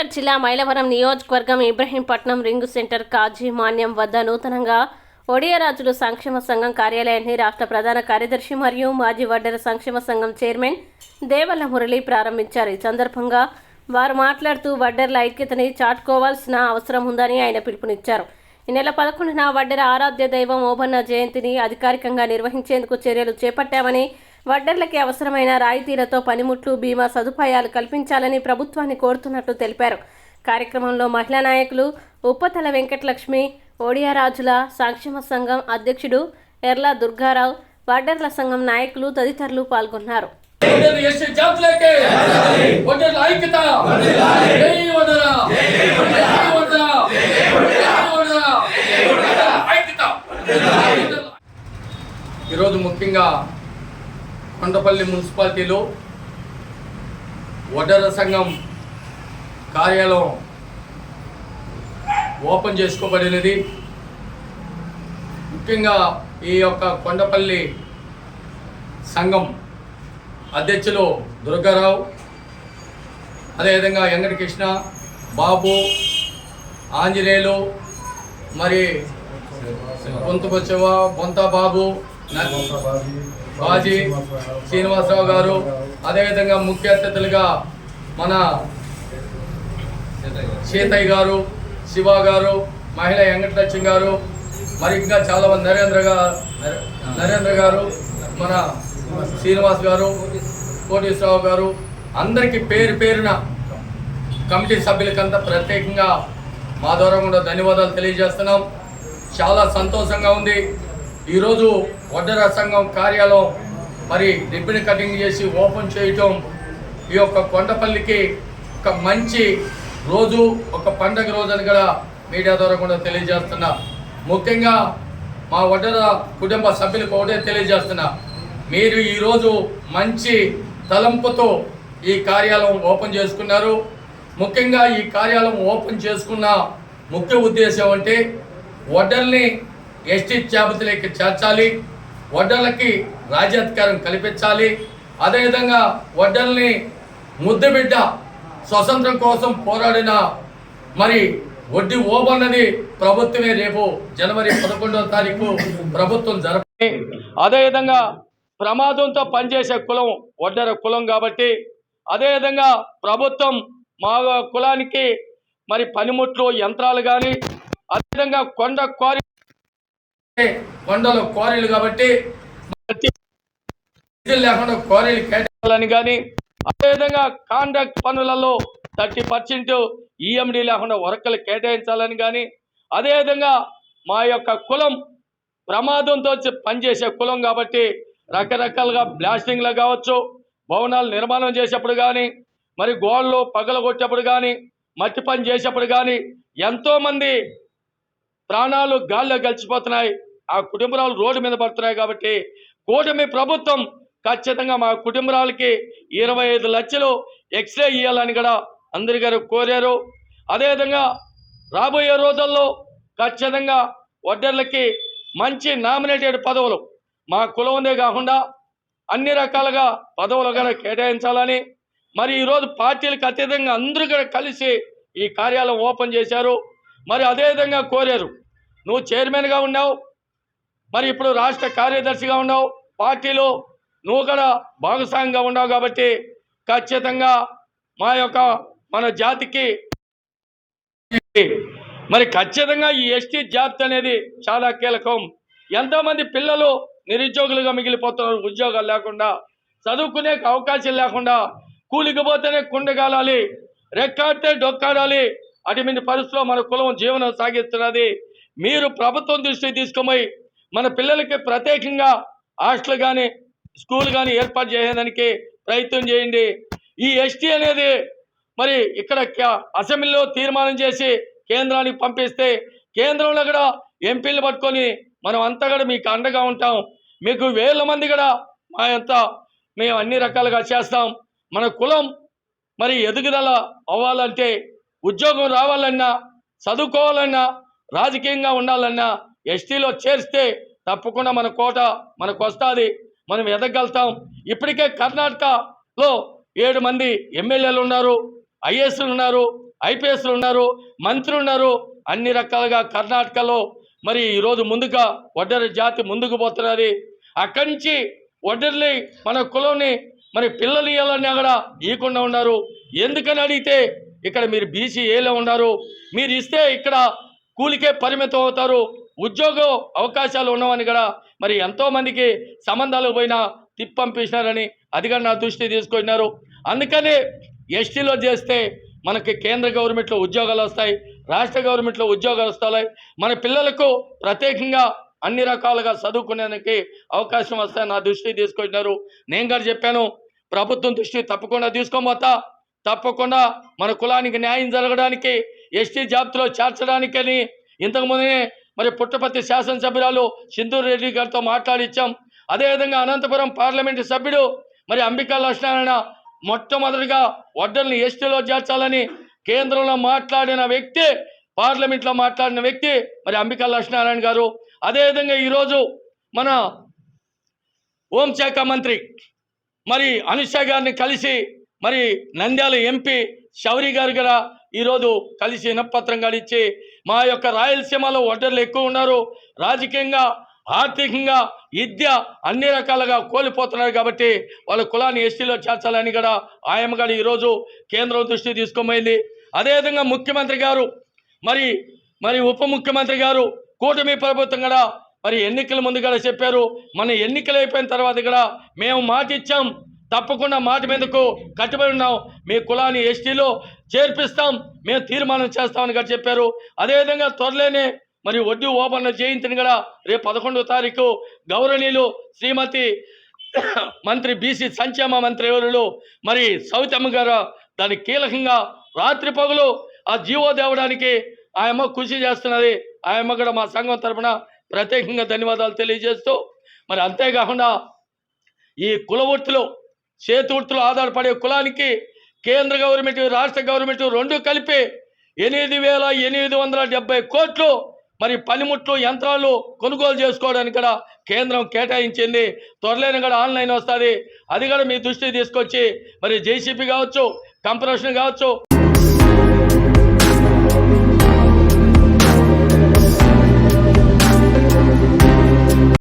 ఎన్టీఆర్ జిల్లా మైలవరం నియోజకవర్గం Ibrahimpatnam ring centre కాజీ మాన్యం వద్ద నూతనంగా ఒడియరాజులు సంక్షేమ సంఘం కార్యాలయాన్ని రాష్ట్ర ప్రధాన కార్యదర్శి మరియు మాజీ వడ్డెర సంక్షేమ సంఘం చైర్మన్ దేవల్ల మురళి ప్రారంభించారు. ఈ సందర్భంగా వారు మాట్లాడుతూ వడ్డెర్ల ఐక్యతని చాటుకోవాల్సిన అవసరం ఉందని ఆయన పిలుపునిచ్చారు. ఈ నెల పదకొండున వడ్డెర ఆరాధ్య దైవం ఓబన్న జయంతిని అధికారికంగా నిర్వహించేందుకు చర్యలు చేపట్టామని వడ్డర్లకి అవసరమైన రాయితీలతో పనిముట్లు బీమా సదుపాయాలు కల్పించాలని ప్రభుత్వాన్ని కోరుతున్నట్లు తెలిపారు. కార్యక్రమంలో మహిళా నాయకులు ఉప్పతల వెంకటలక్ష్మి ఓడియారాజుల సంక్షేమ సంఘం అధ్యక్షుడు ఎర్ల దుర్గారావు వడ్డర్ల సంఘం నాయకులు తదితరులు పాల్గొన్నారు. ఈరోజు ముఖ్యంగా కొండపల్లి మున్సిపాలిటీలో వడ్డర సంఘం కార్యాలయం ఓపెన్ చేసుకోబడినది. ముఖ్యంగా ఈ యొక్క కొండపల్లి సంఘం అధ్యక్షులు దుర్గారావు అదేవిధంగా వెంకటకృష్ణ బాబు ఆంజనేయులు మరి పొంతుకొచ్చవ బొంత బాబు బాజీ శ్రీనివాసరావు గారు అదేవిధంగా ముఖ్య అతిథులుగా మన సీతయ్య గారు శివ గారు మహిళ వెంకటలక్ష్మి గారు మరి ఇంకా చాలా మంది నరేంద్ర గారు నరేంద్ర గారు మన శ్రీనివాస్ గారు కోటేశ్వరరావు గారు అందరికీ పేరు పేరున కమిటీ సభ్యులకంతా ప్రత్యేకంగా మా ద్వారా కూడా ధన్యవాదాలు తెలియజేస్తున్నాం. చాలా సంతోషంగా ఉంది. ఈరోజు వడ్డర సంఘం కార్యాలయం మరి రిబ్బన్ కటింగ్ చేసి ఓపెన్ చేయటం ఈ యొక్క కొండపల్లికి ఒక మంచి రోజు ఒక పండగ రోజు అని కూడా మీడియా ద్వారా కూడా తెలియజేస్తున్నా. ముఖ్యంగా మా వడ్డర కుటుంబ సభ్యులకు ఒకటే తెలియజేస్తున్నా. మీరు ఈరోజు మంచి తలంపుతో ఈ కార్యాలయం ఓపెన్ చేసుకున్నారు. ముఖ్యంగా ఈ కార్యాలయం ఓపెన్ చేసుకున్న ముఖ్య ఉద్దేశం అంటే వడ్డల్ని ఎస్టీ జాబితాలోకి చేర్చాలి వడ్డలకి రాజ్యాధికారం కల్పించాలి. అదేవిధంగా వడ్డల్ని ముద్దుబిడ్డ స్వతంత్రం కోసం పోరాడిన మరి వడ్డీ ఓబన్నది ప్రభుత్వమే రేపు జనవరి పదకొండవ తారీఖు ప్రభుత్వం జరపని అదేవిధంగా ప్రమాదంతో పనిచేసే కులం వడ్డర కులం కాబట్టి అదేవిధంగా ప్రభుత్వం మా కులానికి మరి పనిముట్లు యంత్రాలు కానీ అదేవిధంగా కొండ క్వారీ కొండలు క్వారీలు కాబట్టి లేకుండా క్వారీలు కేటాయాలని కానీ అదేవిధంగా కాంట్రాక్ట్ పనులలో థర్టీ పర్సెంట్ ఈఎండి లేకుండా వరకలు కేటాయించాలని కానీ అదేవిధంగా మా యొక్క కులం ప్రమాదంతో పనిచేసే కులం కాబట్టి రకరకాలుగా బ్లాస్టింగ్లు కావచ్చు భవనాలు నిర్మాణం చేసేప్పుడు కానీ మరి గోడలు పగలగొట్టేప్పుడు కానీ మట్టి పని చేసేప్పుడు కానీ ఎంతోమంది ప్రాణాలు గాల్లో గలిచిపోతున్నాయి. ఆ కుటుంబరాలు రోడ్డు మీద పడుతున్నాయి కాబట్టి కూటమి ప్రభుత్వం ఖచ్చితంగా మా కుటుంబరాలకి ఇరవై ఐదు లక్షలు ఎక్స్రే ఇవ్వాలని కూడా అందరి గారు కోరారు. అదేవిధంగా రాబోయే రోజుల్లో ఖచ్చితంగా వడ్డర్లకి మంచి నామినేటెడ్ పదవులు మా కులందే కాకుండా అన్ని రకాలుగా పదవులు కూడా కేటాయించాలని మరి ఈరోజు పార్టీలకు అత్యధికంగా అందరూ కూడా కలిసి ఈ కార్యాలయం ఓపెన్ చేశారు. మరి అదేవిధంగా కోరారు. నువ్వు చైర్మన్గా ఉన్నావు. మరి ఇప్పుడు రాష్ట్ర కార్యదర్శిగా ఉన్నావు పార్టీలో నువ్వు కూడా భాగస్వామ్యంగా ఉన్నావు కాబట్టి ఖచ్చితంగా మా యొక్క మన జాతికి మరి ఖచ్చితంగా ఈ ఎస్టీ జాబితా అనేది చాలా కీలకం. ఎంతోమంది పిల్లలు నిరుద్యోగులుగా మిగిలిపోతున్నారు ఉద్యోగాలు లేకుండా చదువుకునే అవకాశం లేకుండా కూలికి పోతేనే కుండగాలాలి రెక్కాడితే డొక్కాడాలి అటువంటి పరిస్థితిలో మన కులం జీవనం సాగిస్తున్నది. మీరు ప్రభుత్వం దృష్టికి తీసుకుపోయి మన పిల్లలకి ప్రత్యేకంగా హాస్టల్ కానీ స్కూల్ కానీ ఏర్పాటు చేయడానికి ప్రయత్నం చేయండి. ఈ ఎస్టీ అనేది మరి ఇక్కడ అసెంబ్లీలో తీర్మానం చేసి కేంద్రానికి పంపిస్తే కేంద్రంలో కూడా ఎంపీలు పట్టుకొని మనం అంతా కూడా మీకు అండగా ఉంటాం. మీకు వేల మంది కూడా మా అంతా మేము అన్ని రకాలుగా చేస్తాం. మన కులం మరి ఎదుగుదల అవ్వాలంటే ఉద్యోగం రావాలన్నా చదువుకోవాలన్నా రాజకీయంగా ఉండాలన్నా ఎస్టీలో చేరిస్తే తప్పకుండా మన కోట మనకు వస్తుంది. మనం ఎదగలుగుతాం. ఇప్పటికే కర్ణాటకలో ఏడు మంది ఎమ్మెల్యేలు ఉన్నారు ఐఏఎస్లు ఉన్నారు ఐపీఎస్లు ఉన్నారు మంత్రులు ఉన్నారు. అన్ని రకాలుగా కర్ణాటకలో మరి ఈరోజు ముందుగా వడ్డరి జాతి ముందుకు పోతున్నది. అక్కడి నుంచి వడ్డెర్ని మన కులంని మరి పిల్లలు ఇవ్వాలని కూడా ఇవ్వకుండా ఉన్నారు. ఎందుకని అడిగితే ఇక్కడ మీరు బీసీ ఏలో ఉన్నారు. మీరు ఇస్తే ఇక్కడ కూలికే పరిమితం అవుతారు. ఉద్యోగం అవకాశాలు ఉన్నవని కూడా మరి ఎంతోమందికి సంబంధాలు పోయినా తిప్పంపించినారని అది నా దృష్టి తీసుకొచ్చినారు. అందుకని ఎస్టీలో చేస్తే మనకి కేంద్ర గవర్నమెంట్లో ఉద్యోగాలు వస్తాయి రాష్ట్ర గవర్నమెంట్లో ఉద్యోగాలు వస్తాయి. మన పిల్లలకు ప్రత్యేకంగా అన్ని రకాలుగా చదువుకునేందుకు అవకాశం వస్తాయి నా దృష్టి తీసుకొచ్చినారు. నేను కూడా చెప్పాను ప్రభుత్వం దృష్టి తప్పకుండా తీసుకోబోతా తప్పకుండా మన కులానికి న్యాయం జరగడానికి ఎస్టీ జాబితాలో చేర్చడానికని ఇంతకుముందే మరి పుట్టపర్తి శాసనసభ్యురాలు సింధూర్ రెడ్డి గారితో మాట్లాడిచ్చాం. అదేవిధంగా అనంతపురం పార్లమెంటు సభ్యుడు మరి అంబికా లక్ష్మణ మొట్టమొదటిగా వడ్డల్ని ఎస్టీలో చేర్చాలని కేంద్రంలో మాట్లాడిన వ్యక్తి పార్లమెంట్లో మాట్లాడిన వ్యక్తి మరి అంబికా లక్ష్మీనారాయణ గారు. అదేవిధంగా ఈరోజు మన హోంశాఖ మంత్రి మరి అమిత్ షా గారిని కలిసి మరి నంద్యాల ఎంపీ శౌరి గారు కూడా ఈరోజు కలిసి వినపత్రం ఇచ్చి మా యొక్క రాయలసీమలో ఒడ్డర్లు ఎక్కువ ఉన్నారు. రాజకీయంగా ఆర్థికంగా విద్య అన్ని రకాలుగా కోల్పోతున్నారు కాబట్టి వాళ్ళ కులాన్ని ఎస్టీలో చేర్చాలని కూడా ఆయమ్మ ఈరోజు కేంద్రం దృష్టి తీసుకోమైంది అదేవిధంగా ముఖ్యమంత్రి గారు మరి మరి ఉప ముఖ్యమంత్రి గారు కూటమి ప్రభుత్వం కూడా మరి ఎన్నికల ముందు కూడా చెప్పారు. మన ఎన్నికలు అయిపోయిన తర్వాత కూడా మేము మాట ఇచ్చాం తప్పకుండా మాట మీదకు కట్టుబడి ఉన్నాం. మీ కులాన్ని ఎస్టీలో చేర్పిస్తాం. మేము తీర్మానం చేస్తామని కూడా చెప్పారు. అదేవిధంగా త్వరలోనే మరి వడ్డీ ఓపెన్ జయంతిని కూడా రేపు పదకొండో తారీఖు గౌరవనీయులు శ్రీమతి మంత్రి బీసీ సంక్షేమ మంత్రి ఎవరు మరి సవితమ్మ గారు దాని కీలకంగా రాత్రి పగులు ఆ జీవో తేవడానికి ఆయమ్మ కృషి చేస్తున్నది. ఆయమ్మ కూడా మా సంఘం తరపున ప్రత్యేకంగా ధన్యవాదాలు తెలియజేస్తూ మరి అంతేకాకుండా ఈ కుల వృత్తిలో చేతూర్తులు ఆధారపడే కులానికి కేంద్ర గవర్నమెంట్ రాష్ట్ర గవర్నమెంట్ రెండు కలిపి ఎనిమిది వేల ఎనిమిది వందల డెబ్బై కోట్లు మరి పనిముట్లు యంత్రాలు కొనుగోలు చేసుకోవడానికి కూడా కేంద్రం కేటాయించింది. త్వరలోనే కూడా ఆన్లైన్ వస్తుంది. అది కూడా మీ దృష్టికి తీసుకొచ్చి మరి జేసీపీ కావచ్చు కంప్రెషన్ కావచ్చు